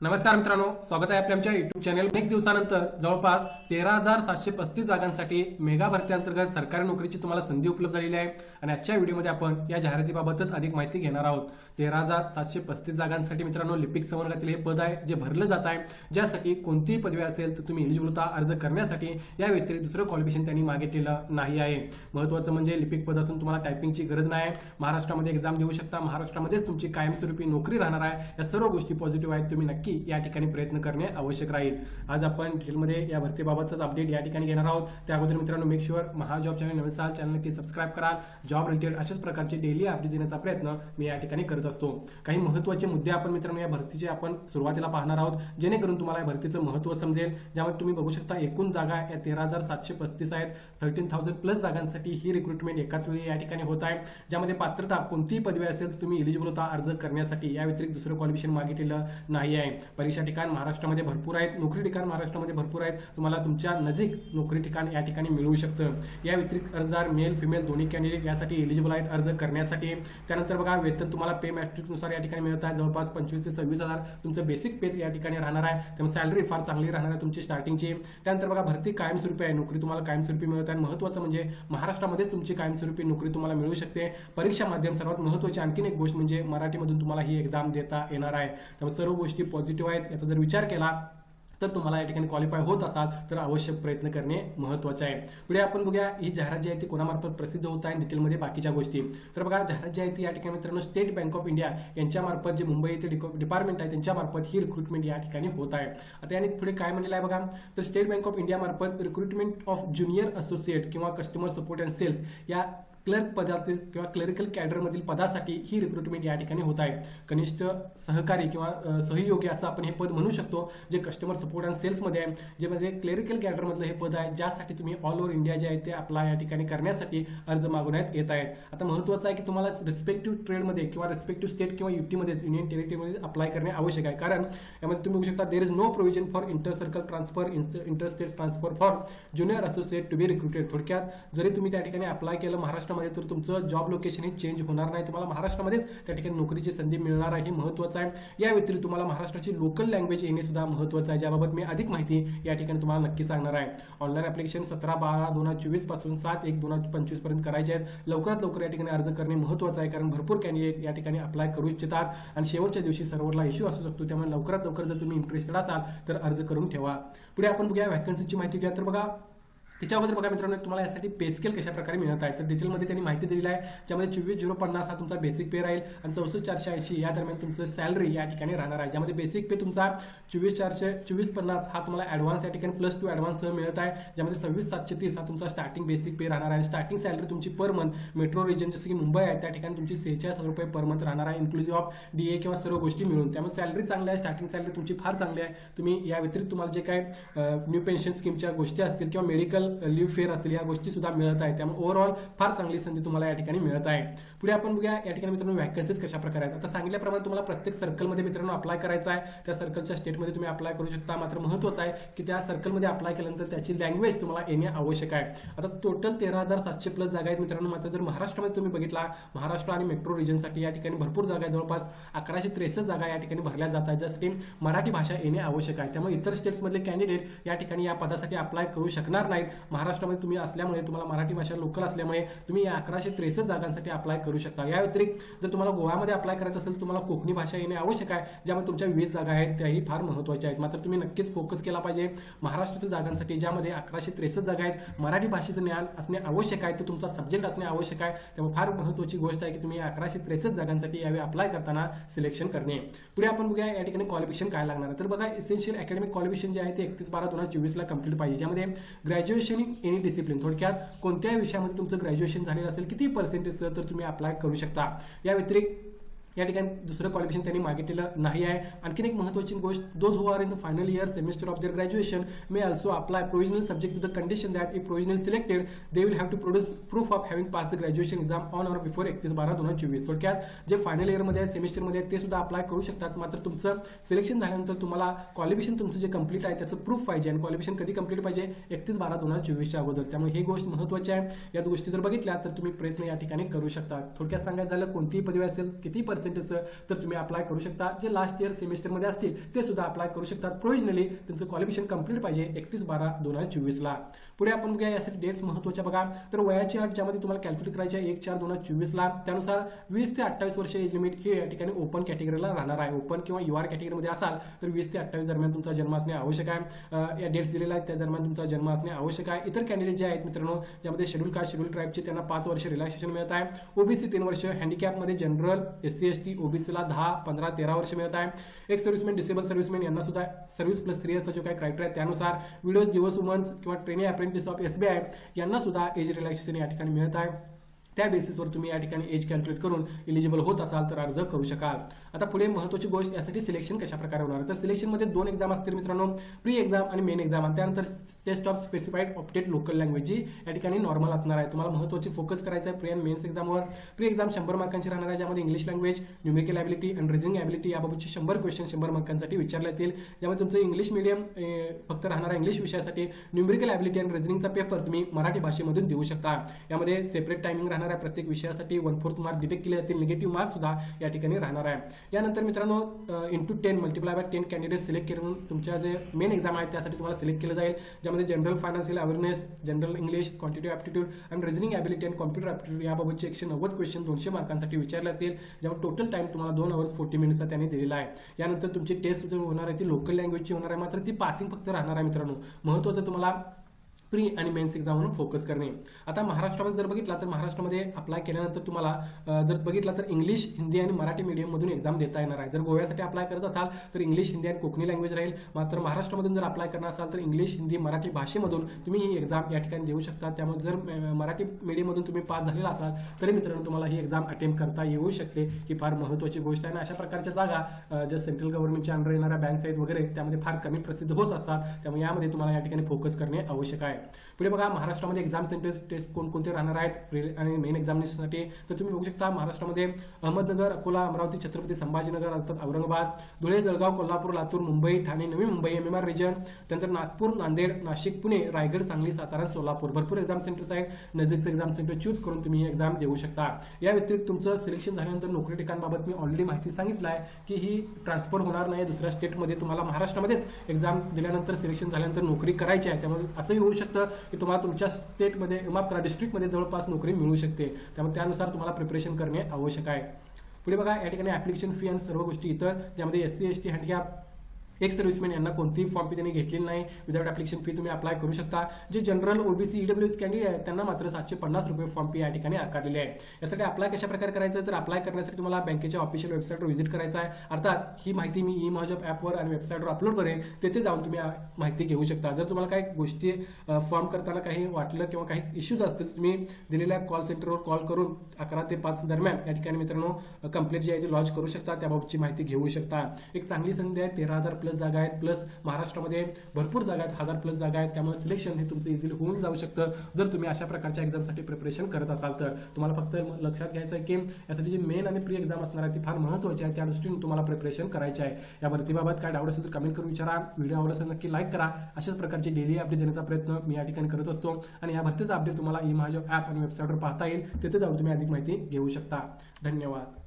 नमस्कार मित्रांनो स्वागत आहे आपल्या आमच्या युट्यूब चॅनल अनेक दिवसानंतर जवळपास तेरा हजार सातशे पस्तीस जागांसाठी मेगा भरतीअंतर्गत सरकारी नोकरीची तुम्हाला संधी उपलब्ध झालेली आहे. आणि आजच्या व्हिडिओमध्ये आपण या जाहिरातीबाबतच अधिक माहिती घेणार आहोत. तेरा हजार सातशे पस्तीस जागांसाठी मित्रांनो लिपिक संवर्गातील हे पद आहे जे भरलं जात आहे. ज्यासाठी कोणतीही पदवी असेल तर तुम्ही एलिजिबल होता अर्ज करण्यासाठी. या व्यतिरिक्त दुसरं क्वालिफिकेशन त्यांनी मागितलेलं नाही आहे. महत्त्वाचं म्हणजे लिपिक पद असून तुम्हाला टायपिंगची गरज नाही. महाराष्ट्रामध्ये एक्झाम देऊ शकता. महाराष्ट्रामध्येच तुमची कायमस्वरूपी नोकरी राहणार आहे. या सर्व गोष्टी पॉझिटिव्ह आहेत. तुम्ही नक्की या ठिकाणी प्रयत्न करणे आवश्यक राहील. आज आपण डिटेलमध्ये या भरतीबाबतच अपडेट या ठिकाणी घेणार आहोत. त्या अगोदर मित्रांनो मेक शुअर महाजॉब चॅनल नवीन साल चॅनल नक्की सबस्क्राईब करा जॉब रिलेटेड अशाच प्रकारचे डेली अपडेट देण्याचा प्रयत्न मी या ठिकाणी करत असतो. काही महत्त्वाचे मुद्दे आपण मित्रांनो या भरतीचे आपण सुरुवातीला पाहणार आहोत. जेणेकरून तुम्हाला या भरतीचं महत्त्व समजेल. ज्यामध्ये तुम्ही बघू शकता एकूण जागा या तेरा हजार सातशे पस्तीस आहेत. थर्टीन थाउजंड प्लस जागांसाठी ही रिक्रुटमेंट एकाच वेळी या ठिकाणी होत आहे. ज्यामध्ये पात्रता कोणतीही पदवी असेल तर तुम्ही इलिजिबल होता अर्ज करण्यासाठी. या व्यतिरिक्त दुसरं क्वालिफिकेशन मागितलेलं नाही आहे. परीक्षा ठिकाण महाराष्ट्रामध्ये भरपूर आहेत नोकरी ठिकाण महाराष्ट्रामध्ये भरपूर आहेत. तुम्हाला तुमच्या नजीक नोकरी ठिकाण या ठिकाणी मिळू शकतं. या व्यतिरिक्त अर्जदार मेल फिमेल दोन्ही कॅन्डिडेट यासाठी एलिजिबल आहेत अर्ज करण्यासाठी. त्यानंतर बघा वेतन तुम्हाला पे मॅट्रिकनुसार या ठिकाणी मिळत आहे. जवळपास पंचवीस ते सव्वीस हजार तुमचं बेसिक पेज या ठिकाणी राहणार आहे. त्यामुळे सॅलरी फार चांगली राहणार आहे तुमची स्टार्टिंगची त्यानंतर बघा भरती कायमस्वरूपी आहे. नोकरी तुम्हाला कायमस्वरूपी मिळत आहे. महत्त्वाचं म्हणजे महाराष्ट्रामध्येच तुमची कायमस्वरूपी नोकरी तुम्हाला मिळू शकते. परीक्षा माध्यम सर्वात महत्त्वाची आणखीन एक गोष्ट म्हणजे मराठीमधून तुम्हाला ही एक्झाम देता येणार आहे. त्यामुळे सर्व गोष्टी पॉझिटिव्ह आहेत याचा जर विचार केला तर तुम्हाला या ठिकाणी क्वालिफाय होत असाल तर आवश्यक प्रयत्न करणे महत्त्वाचे आहे. पुढे आपण बघूया ही जाहिरात जी आहे ती कोणामार्फत प्रसिद्ध होत आहे डिटेलमध्ये बाकीच्या गोष्टी. तर बघा जाहिरात जी आहे ती या ठिकाणी मित्रांनो स्टेट बँक ऑफ इंडिया यांच्यामार्फत जे मुंबई येथे डिपार्टमेंट आहे त्यांच्यामार्फत ही रिक्रुटमेंट या ठिकाणी होत आहे. आता याने पुढे काय म्हणलेलं आहे बघा तर स्टेट बँक ऑफ इंडियामार्फत रिक्रुटमेंट ऑफ ज्युनियर असोसिएट किंवा कस्टमर सपोर्ट अँड सेल्स या क्लर्क पदातील किंवा क्लरिकल कॅडरमधील पदासाठी ही रिक्रुटमेंट या ठिकाणी होत आहे. कनिष्ठ सहकारी किंवा सहयोगी असं आपण हे पद म्हणू शकतो जे कस्टमर सपोर्ट अँड सेल्समध्ये आहे. जे म्हणजे क्लेरिकल कॅडरमधलं हे पद आहे ज्यासाठी तुम्ही ऑल ओव्हर इंडिया जे आहे ते आपला या ठिकाणी करण्यासाठी अर्ज मागवण्यात येत आहेत. आता महत्त्वाचं आहे की तुम्हाला रिस्पेक्टिव्ह ट्रेडमध्ये किंवा रिस्पेक्टिव्ह स्टेट किंवा युटीमध्येच युनियन टेरिटरीमध्ये अप्लाय करणे आवश्यक आहे. कारण यामध्ये तुम्ही बघू शकता there is no provision for inter circle transfer inter state transfer for junior associate to be recruited थोडक्यात जरी तुम्ही त्या ठिकाणी अप्लाय केलं महाराष्ट्रामध्ये तर तुमचं जॉब लोकेशन हे चेंज होणार नाही. तुम्हाला महाराष्ट्रामध्येच त्या ठिकाणी नोकरीची संधी मिळणार आहे. हे महत्त्वाचं आहे. या व्यतिरिक्त तुम्हाला महाराष्ट्राची लोकल लँग्वेज येणे सुद्धा महत्त्वाचं आहे. ज्याबाबत मी अधिक माहिती या ठिकाणी तुम्हाला नक्की सांगणार आहे. ऑनलाईन ऍप्लिकेशन सतरा बारा दोन हजार चोवीसपासून सात एक दोन हजार पंचवीसपर्यंत करायचे आहेत. लवकरात लवकर या ठिकाणी अर्ज करणे महत्त्वाचं आहे. कारण भरपूर कॅन्डिडेट या ठिकाणी अप्लाय करू इच्छितात. आणि शेवटच्या दिवशी सर्व्हरला इश्यू असू शकतो. त्यामुळे लवकरात लवकर जर तुम्ही इंटरेस्टेड असाल तर अर्ज करून ठेवा. पुढे आपण बघूया व्हॅकन्सीची माहिती घ्या. तर बघा त्याच्या अगोदर बघा मित्रांनो तुम्हाला यासाठी पे स्केल कशा प्रकारे मिळत आहे तर डिटेलमध्ये त्यांनी माहिती दिलेली आहे. ज्यामध्ये चोवीस झिरो पन्नास हा तुमचा बेसिक पे राहील आणि चौसष्ट चारशे ऐंशी या दरम्यान तुमचं सॅलरी या ठिकाणी राहणार आहे. ज्यामध्ये बेसिक पे तुमचा चोवीस चारशे चोवीस पन्नास हा तुम्हाला ॲडव्हान्स या ठिकाणी प्लस टू ॲडव्हान्स मिळत आहे. ज्यामध्ये सव्वीस सातशे तीस हा तुमचा स्टार्टिंग बेसिक पे राहणार आहे. स्टार्टिंग सॅलरी तुमची पर मंथ मेट्रो रिजन जसं की मुंबई आहे त्या ठिकाणी तुमची सेहेचाळीस हजार रुपये पर मंथ राहणार आहे. इन्क्लुझिव्ह ऑफ डी ए किंवा सर्व गोष्टी मिळून. त्यामुळे सॅलरी चांगली आहे स्टार्टिंग सॅलरी तुमची फार चांगली आहे. तुम्ही या व्यतिरिक्त तुम्हाला जे काय न्यू पेन्शन स्कीमच्या गोष्टी असतील किंवा मेडिकल लिव्ह फेअर असेल या गोष्टी सुद्धा मिळत आहेत. त्यामुळे ओव्हरऑल फार चांगली संधी तुम्हाला या ठिकाणी मिळत आहे. पुढे आपण बघूया या ठिकाणी मित्रांनो व्हॅकन्सीज कशा प्रकारे आहेत? आता सांगितल्याप्रमाणे तुम्हाला प्रत्येक सर्कलमध्ये मित्रांनो अप्लाय करायचा आहे. त्या सर्कलच्या स्टेटमध्ये तुम्ही अप्लाय करू शकता. मात्र महत्त्वाचं आहे की त्या सर्कलमध्ये अप्लाय केल्यानंतर त्याची लँग्वेज तुम्हाला येणे आवश्यक आहे. आता टोटल तेरा हजार सातशे प्लस जागा आहेत मित्रांनो. मात्र जर महाराष्ट्रामध्ये तुम्ही बघितला महाराष्ट्र आणि मेट्रो रिजनसाठी या ठिकाणी भरपूर जागा आहे जवळपास अकराशे त्रेसष्ट जागा या ठिकाणी भरल्या जात आहेत. ज्यासाठी मराठी भाषा येणे आवश्यक आहे. त्यामुळे इतर स्टेट्समधले कॅन्डिडेट या ठिकाणी या पदासाठी अप्लाय करू शकणार नाहीत. महाराष्ट्रामध्ये तुम्ही असल्यामुळे तुम्हाला मराठी भाषा लोकल असल्यामुळे तुम्ही या अकराशे त्रेसष्ट जागांसाठी अप्लाय करू शकता. या व्यतिरिक्त जर तुम्हाला गोव्यामध्ये अप्लाय करायचं असेल तर तुम्हाला कोकणी भाषा येणे आवश्यक आहे ज्यामध्ये तुमच्या विविध जागा आहेत त्याही फार महत्त्वाच्या आहेत. मात्र तुम्ही नक्कीच फोकस केला पाहिजे महाराष्ट्रातील जागांसाठी ज्यामध्ये अकराशे त्रेसष्ट जागा आहेत. मराठी भाषेचं ज्ञान असणे आवश्यक आहे तर तुमचा सब्जेक्ट असणे आवश्यक आहे. त्यामुळे फार महत्त्वाची गोष्ट आहे की तुम्ही अकराशे त्रेसष्ट जागांसाठी यावेळी अप्लाय करताना सिलेक्शन करणे. पुढे आपण बघूया या ठिकाणी क्वालिफिकेशन काय लागणार आहे. तर बघा इसेन्शियल अकॅडमिक क्वालिफिकेशन जे आहे ते एकतीस बारा दोन हजार चोवीसला कंप्लीट पाहिजे. ज्यामध्ये ग्रॅज्युएशन इन एनी डिसिप्लिन थोडक्यात कोणत्याही विषयामध्ये तुमचं ग्रॅज्युएशन झालेलं असेल किती पर्सेंटेज तर तुम्ही अप्लाय करू शकता. या व्यतिरिक्त या ठिकाणी दुसरं क्वालिफिकेशन त्यांनी मागितलेलं नाही आहे. आणखीन एक महत्त्वाची गोष्ट those who are in the final year semester of their graduation may also apply provisional subject with the condition that if provisional selected they will have to produce proof of having pass the graduation exam on or before एकतीस बारा दोन हजार चोवीस. थोडक्यात जे final इयरमध्ये आहे सेमिस्टरमध्ये आहे ते सुद्धा अप्लाय करू शकतात. मात्र तुमचं सिलेक्शन झाल्यानंतर तुम्हाला क्वालिफिकेशन तुमचं जे कंप्लीट आहे त्याचं प्रूफ पाहिजे आणि क्वालिफिकेशन कधी कंप्लीट पाहिजे? एकतीस बारा दोन हजार चोवीसच्या अगोदर. त्यामुळे ही गोष्ट महत्त्वाची आहे. या गोष्टी जर बघितल्या तर तुम्ही प्रयत्न या ठिकाणी करू शकता. थोडक्यात सांगायचं झालं कोणतीही पदवी असेल किती पर्सेंट सेंटरचं तर तुम्ही अप्लाय करू शकता. जे लास्ट इयर सेमिस्टरमध्ये असतील ते सुद्धा अप्लाय करू शकतात. प्रोविजनली तुमचं क्वालिफिकेशन कंप्लीट पाहिजे एकतीस बारा दोन हजार चोवीसला पुढे आपण बघूया यासाठी डेट्स महत्त्वाच्या बघा. तर वयाची अट ज्यामध्ये तुम्हाला कॅल्क्युलेट करायची आहे एक चार दोन हजार चोवीसला त्यानुसार वीस ते अठ्ठावीस वर्ष एज लिमिट हे या ठिकाणी ओपन कॅटेगरीला राहणार आहे. ओपन किंवा यू आर कॅटेगरीमध्ये असाल तर वीस ते अठ्ठावीस दरम्यान तुमचा जन्म असणे आवश्यक आहे. या डेट्स दिलेल्या आहेत त्या दरम्यान तुमचा जन्म असणे आवश्यक आहे. इतर कॅन्डिडेट जे आहेत मित्रांनो ज्यामध्ये शेड्यूल कास्ट शेड्यूल ट्राईबचे त्यांना पाच वर्ष रिलॅक्सेशन मिळत आहे. ओबीसी तीन वर्ष हँडिकॅपमध्ये general S C S T ओबीसीला दहा पंधरा तेरा वर्ष मिळत आहे एक सर्व्हिसमॅन डिसेबल सर्व्हिसमॅन यांना सुद्धा सर्व्हिस प्लस थ्री इयर्सचा जो काही क्रायटेरिया आहे त्यानुसार विडोज दिवस वुमन्स किंवा training apprentice of S B I यांना सुद्धा एज रिलॅक्सेशन या ठिकाणी मिळत आहे. त्या बेसिसवर तुम्ही या ठिकाणी एज कॅल्क्युलेट करून इलिजिबल होत असाल तर अर्ज करू शकाल. आता पुढे महत्त्वाची गोष्ट यासाठी सिलेक्शन कशा प्रकारे होणार? तर सिलेक्शनमध्ये दोन एक्झाम असतील मित्रांनो. प्री एक्झाम आणि मेन एक्झाम आणि त्यानंतर test of specified opted local language जी या ठिकाणी नॉर्मल असणार आहे. तुम्हाला महत्त्वाची फोकस करायचं आहे प्री अँड मेन्स एक्झामवर प्री एक्झाम शंभर मार्कांची राहणार आहे ज्यामध्ये इंग्लिश लँग्वेज न्युमिकल ॲबिलिटी आणि रिझनिंग ॲबिलिटी याबाबतचे शंभर क्वेश्चन शंभर मार्कांसाठी विचारले येतील ज्यामध्ये तुमचं इंग्लिश मिडियम फक्त राहणारा इंग्लिश विषयासाठी. न्यूमेरिकल ॲबिलिटी आणि रिझनिंगचा पेपर तुम्ही मराठी भाषेमधून देऊ शकता. यामध्ये सेपरेट टायमिंग राहणार आहे प्रत्येक विषयासाठी वन फोर्थ मार्क डिटेक्ट केले जातील. निगेटिव्ह मार्क सुद्धा या ठिकाणी राहणार आहे. यानंतर मित्रांनो into ten multiply by ten candidate select करून तुमच्या जे मेन एक्झाम आहे त्यासाठी तुम्हाला सिलेक्ट केलं जाईल. ज्यामध्ये general financial awareness general English quantity aptitude आणि रिजनिंग ॲबिलिटी आणि कॉम्प्युटर ॲप्टिट्यूड याबाबतचे एकशे नव्वद क्वेश्चन दोनशे मार्कांसाठी विचारले जातील. ज्यामुळे टोटल टाइम तुम्हाला दोन अवर्स फोर्टी मिनिट्सचा त्यांनी दिलेला आहे. यानंतर तुमची टेस्ट जो होणार आहे ती लोकल लँग्वेजची होणार आहे. मात्र ती पासिंग फक्त राहणार आहे मित्रांनो. महत्त्वाचं तुम्हाला प्री आणि मेन्स म्हणून फोकस करणे. आता महाराष्ट्रामध्ये जर बघितला तर महाराष्ट्रामध्ये अप्लाय केल्यानंतर तुम्हाला जर बघितला तर इंग्लिश हिंदी आणि मराठी मीडियममधून एक्झाम देता येणार आहे. जर गोव्यासाठी अप्लाय करत असाल तर इंग्लिश हिंदी आणि कोकणी लँग्वेज राहील. मात्र महाराष्ट्रामधून जर अप्लाय करणार असाल तर इंग्लिश हिंदी मराठी भाषेमधून तुम्ही ही एक्झाम या ठिकाणी देऊ शकता. त्यामुळे जर मराठी मीडियममधून तुम्ही पास झालेला असाल तरी मित्रांनो तुम्हाला ही एक्झाम अटेम्प्ट करता येऊ शकते ही फार महत्त्वाची गोष्ट आहे. आणि अशा प्रकारच्या जागा ज्या सेंट्रल गव्हर्नमेंटच्या अंडर येणाऱ्या बँक्स आहेत वगैरे त्यामध्ये फार कमी प्रसिद्ध होत असतात. त्यामुळे यामध्ये तुम्हाला या ठिकाणी फोकस करणे आवश्यक आहे. पुढे बघा महाराष्ट्रामध्ये एक्झाम सेंटर्स टेस्ट कोणकोणते राहणार आहेत आणि मेन एक्झामिनेशनसाठी तर तुम्ही बघू शकता महाराष्ट्रामध्ये अहमदनगर अकोला अमरावती छत्रपती संभाजीनगर अर्थात Aurangabad Dhule Jalgaon Kolhapur Latur Mumbai Thane Navi Mumbai M M R region त्यानंतर नागपूर नांदेड नाशिक पुणे रायगड सांगली सातारा सोलापूर. भरपूर एक्झाम सेंटर्स आहेत. नजिकचं एक्झाम सेंटर चूज करून तुम्ही एक्झाम देऊ शकता. या व्यतिरिक्त तुमचं सिलेक्शन झाल्यानंतर नोकरी ठिकाणबाबत मी ऑलरेडी माहिती सांगितलं आहे की ही ट्रान्सफर होणार नाही. दुसऱ्या स्टेटमध्ये तुम्हाला महाराष्ट्रामध्येच एक्झाम दिल्यानंतर सिलेक्शन झाल्यानंतर नोकरी करायची आहे. त्यामुळे असंही होऊ शकतं. की तुम्हाला तुमच्या स्टेटमध्ये माफ करा डिस्ट्रिक्टमध्ये जवळपास नोकरी मिळू शकते. त्यामुळे त्यानुसार तुम्हाला प्रिपरेशन करणे आवश्यक आहे. पुढे बघा या ठिकाणी ऍप्लिकेशन फी आणि सर्व गोष्टी इतर ज्यामध्ये S C S T handicap ex serviceman यांना कोणतीही फॉर्म फी त्यांनी घेतलेली नाही. विदाउट ॲप्लिकेशन फी तुम्ही अप्लाय करू शकता. जे general OBC E W S candidate आहेत त्यांना मात्र सातशे पन्नास रुपये फॉर्म फी या ठिकाणी आकारलेली आहे यासाठी अप्लाय कशा प्रकारे करायचं? तर अप्लाय करण्यासाठी तुम्हाला बँकेच्या ऑफिशियल वेबसाईटवर व्हिजिट करायचं आहे. अर्थात ही माहिती मी ई माझ्या ॲपवर आणि वेबसाईटवर अपलोड करेन. तेथे जाऊन तुम्ही माहिती घेऊ शकता. जर तुम्हाला काही गोष्टी फॉर्म करताना काही वाटलं किंवा काही इश्यूज असतील तुम्ही दिलेल्या कॉल सेंटरवर कॉल करून अकरा ते पाच दरम्यान या ठिकाणी मित्रांनो कंप्लेंट जी आहे ती लॉन्च करू शकता. त्याबाबतची माहिती घेऊ शकता. एक चांगली संधी आहे तेरा हजार प्लस जागा आहेत प्लस महाराष्ट्रामध्ये भरपूर जागा आहेत हजार प्लस जागा आहेत. त्यामुळे सिलेक्शन हे तुमचं इझिली होऊन जाऊ शकतं. जर तुम्ही अशा प्रकारच्या एक्झामसाठी प्रिपरेशन करत असाल तर तुम्हाला फक्त लक्षात घ्यायचं आहे की यासाठी जी मेन आणि प्री एक्झाम असणार आहे ती फार महत्त्वाची आहे. त्या दृष्टीने तुम्हाला प्रिपरेशन करायची आहे. या भरतीबाबत काय डाऊट असेल तर कमेंट करून विचारा. व्हिडिओ आवडला असेल नक्की लाईक करा. अशाच प्रकारची डेली अपडेट देण्याचा प्रयत्न मी या ठिकाणी करत असतो. आणि या भरतीचा अपडेट तुम्हाला ई माझ्या ॲप आणि वेबसाईटवर पाहता येईल. तिथे जाऊन तुम्ही अधिक माहिती घेऊ शकता. धन्यवाद.